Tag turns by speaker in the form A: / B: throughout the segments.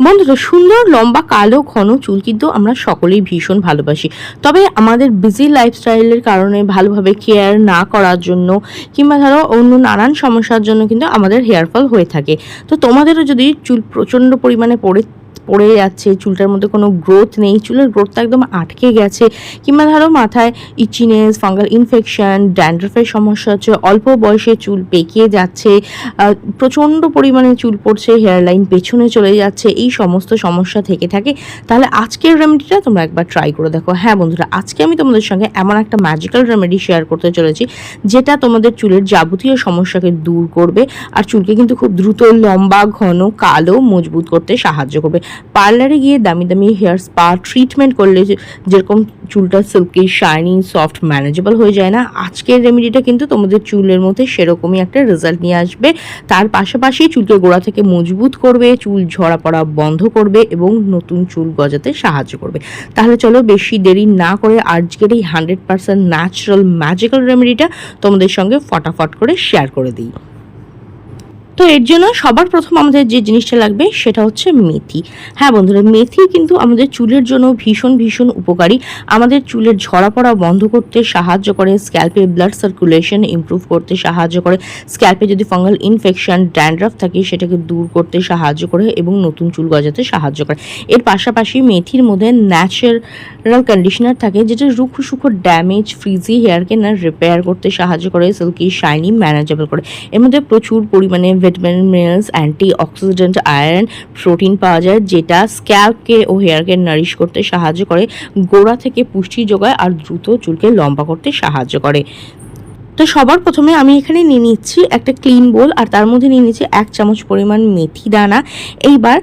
A: বন্ধুরা, সুন্দর, লম্বা, কালো, ঘন চুল কিন্তু আমরা সকলেই ভীষণ ভালোবাসি। তবে আমাদের বিজি লাইফস্টাইলের কারণে ভালোভাবে কেয়ার না করার জন্য কিংবা ধরো অন্য নানান সমস্যার জন্য কিন্তু আমাদের হেয়ার ফল হয়ে থাকে। তো তোমাদেরও যদি চুল প্রচণ্ড পরিমাণে পড়ে পড়ে যাচ্ছে, চুলটার মধ্যে কোনো গ্রোথ নেই, চুলের গ্রোথটা একদম আটকে গেছে। কিংবা ধরো মাথায় ইচিনেস ফাঙ্গাল ইনফেকশন ড্যান্ড্রফের সমস্যা হচ্ছে, অল্প বয়সে চুল পেকিয়ে যাচ্ছে প্রচণ্ড পরিমাণে চুল পড়ছে হেয়ার লাইন পেছনে চলে যাচ্ছে, এই সমস্ত সমস্যা থেকে থাকে। তাহলে আজকের রেমেডিটা তোমরা একবার ট্রাই করে দেখো। হ্যাঁ বন্ধুরা, আজকে আমি তোমাদের সঙ্গে এমন একটা ম্যাজিক্যাল রেমেডি শেয়ার করতে চলেছি, যেটা তোমাদের চুলের যাবতীয় সমস্যাকে দূর করবে, আর চুলকে কিন্তু খুব দ্রুত, লম্বা, ঘন, কালো, মজবুত করতে সাহায্য করবে। পার্লারে গিয়ে দামি দামি হেয়ার স্পা ট্রিটমেন্ট করলে যেরকম চুলটা সিল্কি শাইনি সফট ম্যানেজেবল হয়ে যায় না, আজকের রেমেডিটা কিন্তু তোমাদের চুলের মধ্যে সেরকমই একটা রেজাল্ট নিয়ে আসবে। তার পাশাপাশি চুলকে গোড়া থেকে মজবুত করবে, চুল ঝরা পড়া বন্ধ করবে এবং নতুন চুল গজাতে সাহায্য করবে। তাহলে চলো বেশি দেরি না করে আজকের এই হান্ড্রেড পার্সেন্ট ন্যাচারাল ম্যাজিক্যাল রেমেডিটা তোমাদের সঙ্গে ফটাফট করে শেয়ার করে দিই। তো এর জন্য সবার প্রথম আমাদের যে জিনিসটা লাগবে সেটা হচ্ছে মেথি। হ্যাঁ বন্ধুরা, মেথি কিন্তু আমাদের চুলের জন্য ভীষণ ভীষণ উপকারী। আমাদের চুলের ঝরা পড়া বন্ধ করতে সাহায্য করে, স্ক্যাল্পে ব্লাড সার্কুলেশন ইমপ্রুভ করতে সাহায্য করে, স্ক্যাল্পে যদি ফাঙ্গাল ইনফেকশন ড্যান্ড্রাফ থাকে সেটাকে দূর করতে সাহায্য করে এবং নতুন চুল গজাতে সাহায্য করে। এর পাশাপাশি মেথির মধ্যে ন্যাচারাল কন্ডিশনার থাকে যেটা রুখো সুখো ড্যামেজ ফ্রিজি হেয়ারকে না রিপেয়ার করতে সাহায্য করে সিল্কি শাইনি ম্যানেজেবল করে। এর মধ্যে প্রচুর পরিমাণে vitamin, minerals antioxidant iron, protein পাওয়া যায়, যেটা স্ক্যাল্পকে ও হেয়ারকে নারিশ করতে সাহায্য করে, গোড়া থেকে পুষ্টি যোগায় আর দ্রুত চুলকে লম্বা করতে সাহায্য করে। তো সবার প্রথমে আমি এখানে নিয়ে নিচ্ছি একটা ক্লিন বোল, আর তার মধ্যে নিয়ে নিচ্ছি এক চামচ পরিমাণ মেথি দানা। এইবার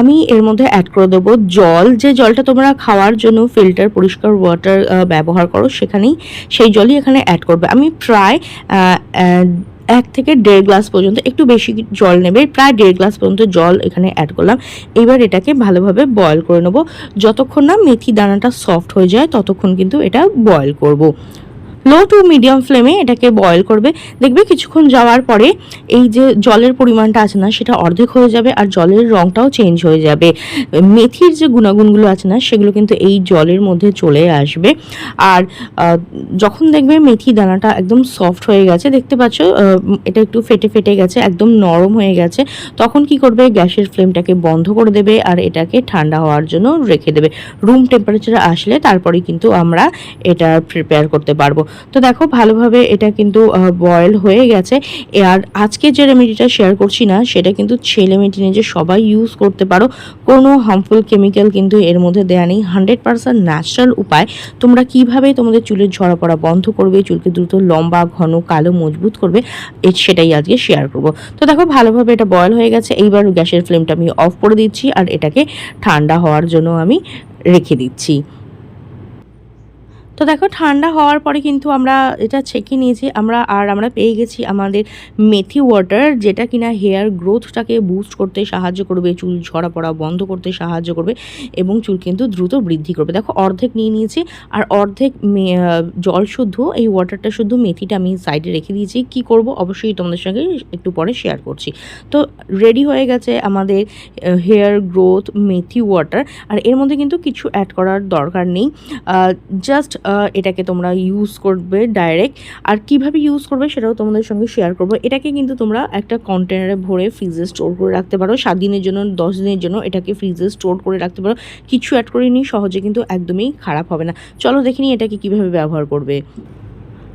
A: আমি এর মধ্যে অ্যাড করে দেবো জল। যে জলটা তোমরা খাওয়ার জন্য ফিল্টার পরিষ্কার ওয়াটার ব্যবহার করো, সেখানেই সেই জলই এখানে অ্যাড করবে। আমি প্রায় এক থেকে দেড় গ্লাস পর্যন্ত একটু বেশি জল নেবে। প্রায় দেড় গ্লাস পর্যন্ত জল এখানে অ্যাড করলাম। এবার এটাকে ভালোভাবে বয়ল করে নেব। যতক্ষণ না মেথি দানাটা সফট হয়ে যায়, ততক্ষণ কিন্তু এটা বয়ল করব। লো টু মিডিয়াম ফ্লেমে এটাকে বয়েল করবে। দেখবে কিছুক্ষণ যাওয়ার পরে এই যে জলের পরিমাণটা আছে না, সেটা অর্ধেক হয়ে যাবে আর জলের রঙটাও চেঞ্জ হয়ে যাবে। মেথির যে গুণাগুণগুলো আছে না, সেগুলো কিন্তু এই জলের মধ্যে চলে আসবে। আর যখন দেখবে মেথি দানাটা একদম সফট হয়ে গেছে, দেখতে পাচ্ছ এটা একটু ফেটে ফেটে গেছে, একদম নরম হয়ে গেছে, তখন কি করবে, গ্যাসের ফ্লেমটাকে বন্ধ করে দেবে আর এটাকে ঠান্ডা হওয়ার জন্য রেখে দেবে। রুম টেম্পারেচারে আসলে তারপরে কিন্তু আমরা এটা প্রিপেয়ার করতে পারব। তো দেখো ভালোভাবে এটা কিন্তু বয়েল হয়ে গেছে। আর আজকে যে রেমেডিটা শেয়ার করছি না, সেটা কিন্তু ছেলে মেয়ে যে সবাই ইউজ করতে পারো, কোনো হার্মফুল কেমিক্যাল কিন্তু এর মধ্যে দেয়া নেই। হান্ড্রেড পার্সেন্ট ন্যাচারাল উপায়। তোমরা কীভাবে তোমাদের চুলের ঝরা পড়া বন্ধ করবে, চুলকে দ্রুত লম্বা, ঘন, কালো, মজবুত করবে সেটাই আজকে শেয়ার করব। তো দেখো ভালোভাবে এটা বয়েল হয়ে গেছে। এইবার গ্যাসের ফ্লেমটা আমি অফ করে দিচ্ছি, আর এটাকে ঠান্ডা হওয়ার জন্য আমি রেখে দিচ্ছি। তো দেখো, ঠান্ডা হওয়ার পরে কিন্তু আমরা এটা ছেঁকে নিয়েছি। আমরা আর আমরা পেয়ে গেছি আমাদের মেথি ওয়াটার যেটা কিনা হেয়ার গ্রোথটাকে বুস্ট করতে সাহায্য করবে, চুল ঝরা পড়া বন্ধ করতে সাহায্য করবে এবং চুল কিন্তু দ্রুত বৃদ্ধি করবে। দেখো, অর্ধেক নিয়ে নিয়েছি আর অর্ধেক জল শুদ্ধ, এই ওয়াটারটা শুদ্ধ মেথিটা আমি সাইডে রেখে দিয়েছি। কি করব? অবশ্যই তোমাদের সঙ্গে একটু পরে শেয়ার করছি। তো রেডি হয়ে গেছে আমাদের হেয়ার গ্রোথ মেথি ওয়াটার আর এর মধ্যে কিন্তু কিছু অ্যাড করার দরকার নেই। জাস্ট এটাকে তোমরা ইউজ করবে ডাইরেক্ট আর কীভাবে ইউজ করবে সেটাও তোমাদের সঙ্গে শেয়ার করব। এটাকে কিন্তু তোমরা একটা কন্টেনারে ভরে ফ্রিজে স্টোর করে রাখতে পারো। সাত দিনের জন্য, দশ দিনের জন্য এটাকে ফ্রিজে স্টোর করে রাখতে পারো। কিছু অ্যাড করে নিই সহজে কিন্তু একদমই খারাপ হবে না। চলো দেখে নিই এটাকে কীভাবে ব্যবহার করবে।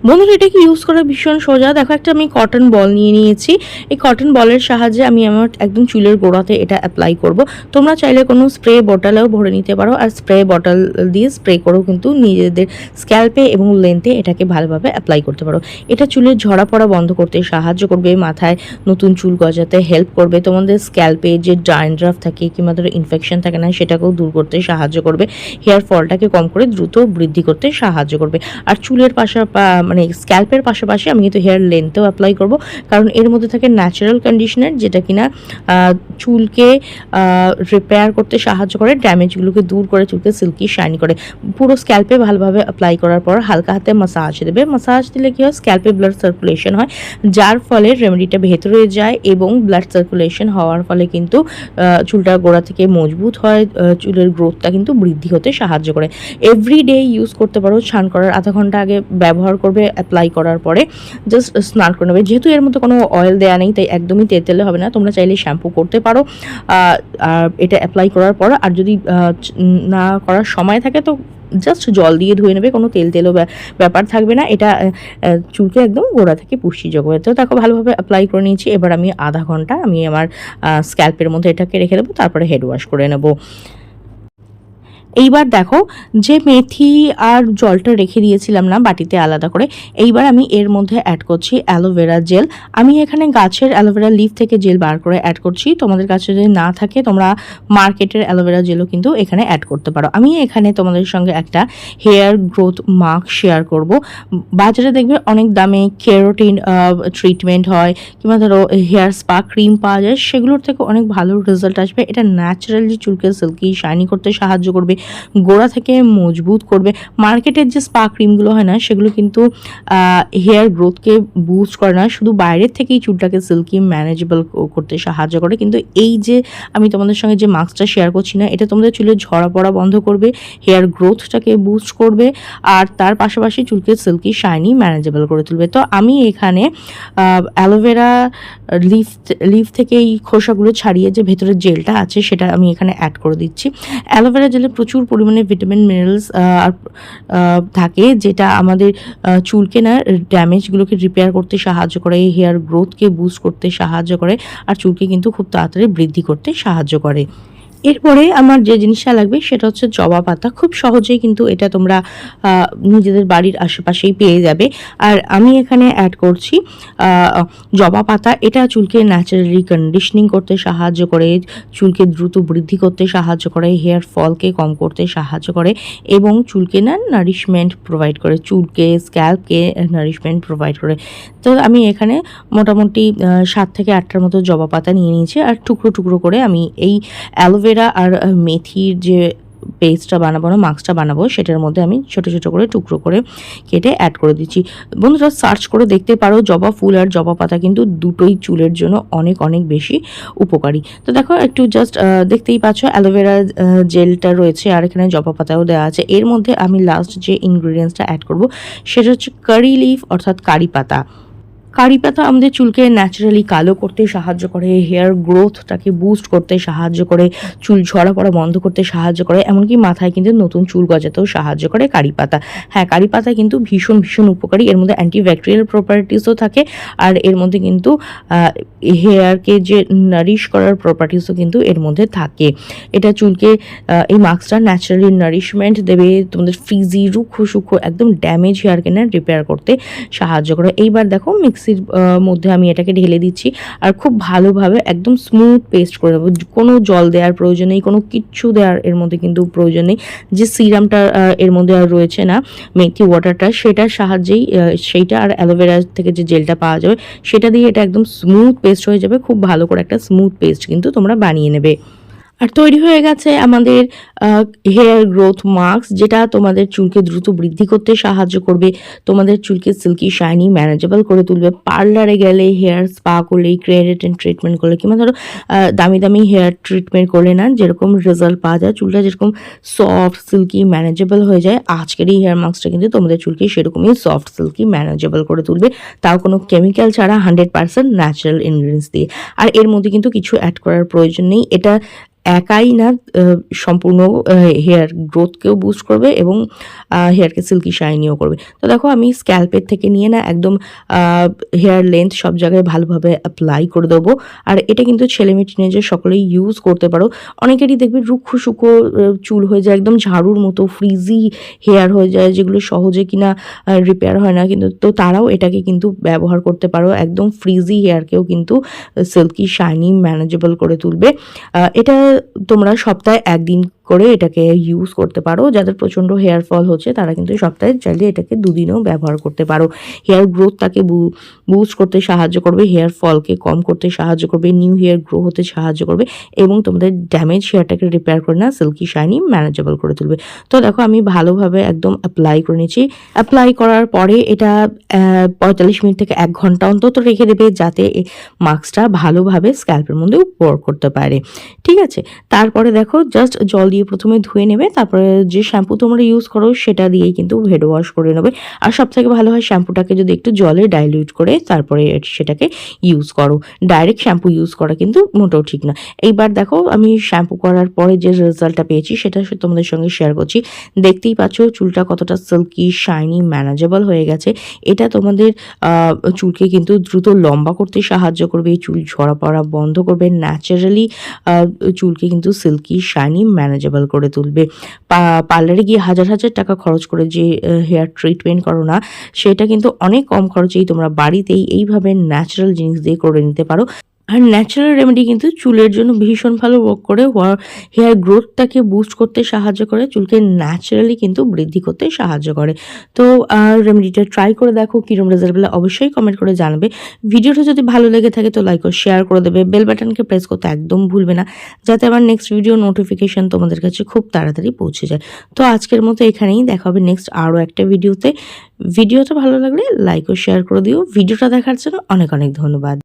A: বন্ধুরা এটাকে ইউজ করা ভীষণ সোজা? দেখো, একটা আমি কটন বল নিয়ে নিয়েছি। এই কটন বলের সাহায্যে আমি আমার একদম চুলের গোড়াতে এটা অ্যাপ্লাই করব। তোমরা চাইলে কোনো স্প্রে বটলেও ভরে নিতে পারো আর স্প্রে বটল দিয়ে স্প্রে করেও কিন্তু নিজেদের স্ক্যাল্পে এবং লেন্থে এটাকে ভালোভাবে অ্যাপ্লাই করতে পারো। এটা চুলের ঝরা পড়া বন্ধ করতে সাহায্য করবে, মাথায় নতুন চুল গজাতে হেল্প করবে, তোমাদের স্ক্যাল্পে যে ডাইন্ড্রাফ থাকে কিংবা ধরো ইনফেকশন থাকে না, সেটাকেও দূর করতে সাহায্য করবে। হেয়ার ফলটাকে কম করে দ্রুত বৃদ্ধি করতে সাহায্য করবে। আর চুলের পাশা পা- মানে স্ক্যাল্পের পাশাপাশি আমি কিন্তু হেয়ার লেন্থেও অ্যাপ্লাই করব। কারণ এর মধ্যে থাকে ন্যাচারাল কন্ডিশনার যেটা কিনা চুলকে রিপেয়ার করতে সাহায্য করে ড্যামেজগুলোকে দূর করে, চুলকে সিল্কি শাইন করে। পুরো স্ক্যাল্পে ভালোভাবে অ্যাপ্লাই করার পর হালকা হাতে মাসাজ দেবে। মাসাজ দিলে কি হয়? স্ক্যাল্পে ব্লাড সার্কুলেশন হয়, যার ফলে রেমেডিটা ভেতরে যায় এবং ব্লাড সার্কুলেশন হওয়ার ফলে কিন্তু চুলটা গোড়া থেকে মজবুত হয় চুলের গ্রোথটা কিন্তু বৃদ্ধি হতে সাহায্য করে। এভরি ডে ইউজ করতে পারো, স্নান করার আধা ঘণ্টা আগে ব্যবহার করবে অ্যাপ্লাই করার পরে জাস্ট স্নান করে নেবে। যেহেতু এর মধ্যে কোনো অয়েল দেওয়া নেই, তাই একদমই তেতেলে হবে না। তোমরা চাইলে শ্যাম্পু করতে পারো। আর এটা অ্যাপ্লাই করার পর আর যদি না করার সময় থাকে তো জাস্ট জল দিয়ে ধুয়ে নেবে। কোনো তেল তেলও ব্যা- ব্যাপার থাকবে না। এটা চুলকে একদম গোড়া থেকে পুষ্টি যোগাবে তো তাকে ভালোভাবে অ্যাপ্লাই করে নিয়েছি। এবার আমি আধা ঘণ্টা আমি আমার স্ক্যাল্পের মধ্যে এটাকে রেখে দেবো। তারপরে হেড ওয়াশ করে নেব। এইবার দেখো, যে মেথি আর জলটা রেখে দিয়েছিলাম না বাটিতে আলাদা করে, এইবার আমি এর মধ্যে অ্যাড করছি অ্যালোভেরা জেল আমি এখানে গাছের অ্যালোভেরা লিফ থেকে জেল বার করে অ্যাড করছি। তোমাদের কাছে যদি না থাকে, তোমরা মার্কেটের অ্যালোভেরা জেলও কিন্তু এখানে অ্যাড করতে পারো। আমি এখানে তোমাদের সঙ্গে একটা হেয়ার গ্রোথ মার্ক শেয়ার করব। বাজারে দেখবে অনেক দামে কেরোটিন ট্রিটমেন্ট হয়, কিংবা ধরো হেয়ার স্পা ক্রিম পাওয়া যায়, সেগুলোর থেকে অনেক ভালো রেজাল্ট আসবে। এটা ন্যাচারালি চুলকে সিল্কি শাইনি করতে সাহায্য করবে। গোড়া থেকে মজবুত করবে। মার্কেটের যে স্পা ক্রিমগুলো হয় না, সেগুলো কিন্তু হেয়ার গ্রোথকে বুস্ট করে না, শুধু বাইরের থেকেই চুলটাকে সিল্কি, ম্যানেজেবল করতে সাহায্য করে। কিন্তু এই যে আমি তোমাদের সঙ্গে যে মাস্কটা শেয়ার করছি না, এটা তোমাদের চুলের ঝরা পড়া বন্ধ করবে, হেয়ার গ্রোথটাকে বুস্ট করবে, আর তার পাশাপাশি চুলকে সিল্কি, শাইনি, ম্যানেজেবল করে তুলবে। তো আমি এখানে অ্যালোভেরা লিফ লিফ থেকে এই খোসাগুলো ছাড়িয়ে যে ভেতরের জেলটা আছে, সেটা আমি এখানে অ্যাড করে দিচ্ছি। অ্যালোভেরা জেলে প্রচুর পরিমাণে ভিটামিন মিনারেলস থাকে যেটা আমাদের চুলকে না ড্যামেজগুলোকে রিপেয়ার করতে সাহায্য করে হেয়ার গ্রোথকে বুস্ট করতে সাহায্য করে, আর চুলকে কিন্তু খুব তাড়াতাড়ি বৃদ্ধি করতে সাহায্য করে। এরপরে আমার যে জিনিসটা লাগবে সেটা হচ্ছে জবা পাতা। খুব সহজেই কিন্তু এটা তোমরা নিজেদের বাড়ির আশেপাশেই পেয়ে যাবে। আর আমি এখানে অ্যাড করছি জবা পাতা। এটা চুলকে ন্যাচারালি কন্ডিশনিং করতে সাহায্য করে, চুলকে দ্রুত বৃদ্ধি করতে সাহায্য করে হেয়ার ফলকে কম করতে সাহায্য করে এবং চুলকে না নারিশমেন্ট প্রোভাইড করে, চুলকে স্ক্যাল্পকে নারিশমেন্ট প্রোভাইড করে। তো আমি এখানে মোটামুটি সাত থেকে আটটার মতো জবা পাতা নিয়ে নিয়েছি। আর টুকরো টুকরো করে আমি এই অ্যালোভেরা আর মেথির যে পেস্টটা বানাবো না, মাস্কটা বানাবো, সেটার মধ্যে আমি ছোট ছোট করে টুকরো করে কেটে অ্যাড করে দিচ্ছি। বন্ধুরা সার্চ করে দেখতে পারো, জবা ফুল আর জবা পাতা কিন্তু দুটোই চুলের জন্য অনেক অনেক বেশি উপকারী। তো দেখো, একটু জাস্ট দেখতেই পাচ্ছ অ্যালোভেরা জেলটা রয়েছে আর এখানে জবা পাতাও দেওয়া আছে। এর মধ্যে আমি লাস্ট যে ইনগ্রিডিয়েন্টসটা অ্যাড করব, সেটা হচ্ছে কারি লিফ অর্থাৎ কারি পাতা। কারি পাতা আমাদের চুলকে ন্যাচারালি কালো করতে সাহায্য করে হেয়ার গ্রোথটাকে বুস্ট করতে সাহায্য করে, চুল ঝরা পড়া বন্ধ করতে সাহায্য করে, এমনকি মাথায় কিন্তু নতুন চুল গজাতেও সাহায্য করে কারি পাতা। হ্যাঁ কারি পাতা কিন্তু ভীষণ ভীষণ উপকারী। এর মধ্যে অ্যান্টিব্যাকটেরিয়াল প্রপার্টিসও থাকে আর এর মধ্যে কিন্তু হেয়ারকে যে নারিশ করার প্রপার্টিসও কিন্তু এর মধ্যে থাকে। এটা চুলকে এই মাস্কটা ন্যাচারালি নারিশমেন্ট দেবে, তোমাদের ফ্রিজি রুক্ষ সূক্ষ্ম একদম ড্যামেজ হেয়ারকে না রিপেয়ার করতে সাহায্য করে। এইবার দেখো মিক্সির মধ্যে আমি এটাকে ঢেলে দিচ্ছি আর খুব ভালোভাবে একদম স্মুথ পেস্ট করে দেবো কোনো জল দেওয়ার প্রয়োজন নেই, কোনো কিচ্ছু দেওয়ার এর মধ্যে কিন্তু প্রয়োজন নেই। যে সিরামটা এর মধ্যে আর রয়েছে না, মেথি ওয়াটারটা সেটার সাহায্যেই সেইটা আর অ্যালোভেরা থেকে যে জেলটা পাওয়া যাবে, সেটা দিয়ে এটা একদম স্মুথ পেস্ট হয়ে যাবে। খুব ভালো করে একটা স্মুথ পেস্ট কিন্তু তোমরা বানিয়ে নেবে। আর তৈরি হয়ে গেছে আমাদের হেয়ার গ্রোথ মাস্ক যেটা তোমাদের চুলকে দ্রুত বৃদ্ধি করতে সাহায্য করবে। তোমাদের চুলকে সিল্কি শাইনি ম্যানেজেবল করে তুলবে। পার্লারে গেলে হেয়ার স্পা করলে ক্রেডিটেন ট্রিটমেন্ট করলে, কিংবা ধরো দামি দামি হেয়ার ট্রিটমেন্ট করলে না, যেরকম রেজাল্ট পাওয়া যায়, চুলটা যেরকম সফট সিল্কি ম্যানেজেবল হয়ে যায়, আজকের এই হেয়ার মাস্কটা কিন্তু তোমাদের চুলকে সেরকমই সফট সিল্কি ম্যানেজেবল করে তুলবে। তাও কোনো কেমিক্যাল ছাড়া হান্ড্রেড পার্সেন্ট ন্যাচারাল ইনগ্রিডিয়েন্টস দিয়ে। আর এর মধ্যে কিন্তু কিছু অ্যাড করার প্রয়োজন নেই। এটা একাই না সম্পূর্ণ হেয়ার গ্রোথকেও বুস্ট করবে এবং হেয়ারকে সিল্কি শাইনিও করবে। তো দেখো আমি স্ক্যাল্পের থেকে নিয়ে না একদম হেয়ার লেন্থ সব জায়গায় ভালোভাবে অ্যাপ্লাই করে দেবো। আর এটা কিন্তু ছেলে মেয়ে টিনেজার সকলেই ইউজ করতে পারো। অনেকেরই দেখবে রুক্ষ আহ, চুল হয়ে যায় একদম ঝাড়ুর মতো ফ্রিজি হেয়ার হয়ে যায় যেগুলো সহজে কিনা রিপেয়ার হয় না। কিন্তু তো তারাও এটাকে কিন্তু ব্যবহার করতে পারো। একদম ফ্রিজি হেয়ারকেও কিন্তু সিল্কি শাইনি ম্যানেজেবল করে তুলবে। এটা তোমরা সপ্তাহে একদিন করে এটাকে ইউজ করতে পারো। যাদের প্রচণ্ড হেয়ার ফল হচ্ছে, তারা কিন্তু সপ্তাহে চাইলে এটাকে দুদিনেও ব্যবহার করতে পারো। হেয়ার গ্রোথটাকে বুস্ট করতে সাহায্য করবে হেয়ার ফলকে কম করতে সাহায্য করবে নিউ হেয়ার গ্রো হতে সাহায্য করবে এবং তোমাদের ড্যামেজ হেয়ারটাকে রিপেয়ার করে না সিল্কি শাইনি ম্যানেজেবল করে তুলবে। তো দেখো, আমি ভালোভাবে একদম অ্যাপ্লাই করে নিচ্ছি অ্যাপ্লাই করার পরে এটা পঁয়তাল্লিশ মিনিট থেকে এক ঘণ্টা অন্তত রেখে দেবে, যাতে মাস্কটা ভালোভাবে স্ক্যাল্পের মধ্যে উপর করতে পারে। ঠিক আছে? তারপরে দেখো জাস্ট জল দিয়ে প্রথমে ধুয়ে নেবে, তারপরে যে শ্যাম্পু তোমরা ইউজ করো সেটা দিয়েই কিন্তু হেড ওয়াশ করে নেবে। আর সব থেকে ভালো হয় শ্যাম্পুটাকে যদি একটু জলে ডাইলিউট করে তারপরে সেটাকে ইউজ করো। ডাইরেক্ট শ্যাম্পু ইউজ করা কিন্তু মোটেও ঠিক না। এইবার দেখো আমি শ্যাম্পু করার পরে যে রেজাল্টটা পেয়েছি সেটা তোমাদের সঙ্গে শেয়ার করছি। দেখতেই পাচ্ছ চুলটা কতটা সিল্কি শাইনি ম্যানেজেবল হয়ে গেছে। এটা তোমাদের চুলকে কিন্তু দ্রুত লম্বা করতে সাহায্য করবে। চুল ঝরা পড়া বন্ধ করবে। ন্যাচারালি চুলকে কিন্তু সিল্কি শাইনি ম্যানেজেবল করে তুলবে। পার্লারে গিয়ে হাজার হাজার টাকা খরচ করে যে হেয়ার ট্রিটমেন্ট করো না, সেটা কিন্তু অনেক কম খরচেই তোমরা বাড়িতেই এইভাবে ন্যাচারাল জিনিস দিয়ে করে নিতে পারো। আর ন্যাচারাল রেমেডি কিন্তু চুলের জন্য ভীষণ ভালো ওয়ার্ক করে। হেয়ার গ্রোথটাকে বুস্ট করতে সাহায্য করে, চুলকে ন্যাচারালি কিন্তু বৃদ্ধি করতে সাহায্য করে। তো রেমেডিটা ট্রাই করে দেখো কীরকম রেজাল্ট পেলে অবশ্যই কমেন্ট করে জানাবে। ভিডিওটা যদি ভালো লেগে থাকে তো লাইক ও শেয়ার করে দেবে। বেল বাটনকে প্রেস করতে একদম ভুলবে না, যাতে আমার নেক্সট ভিডিও নোটিফিকেশান তোমাদের কাছে খুব তাড়াতাড়ি পৌঁছে যায়। তো আজকের মতো এখানেই দেখা হবে নেক্সট আরও একটা ভিডিওতে ভিডিওটা ভালো লাগলে লাইক ও শেয়ার করে দিও। ভিডিওটা দেখার জন্য অনেক অনেক ধন্যবাদ।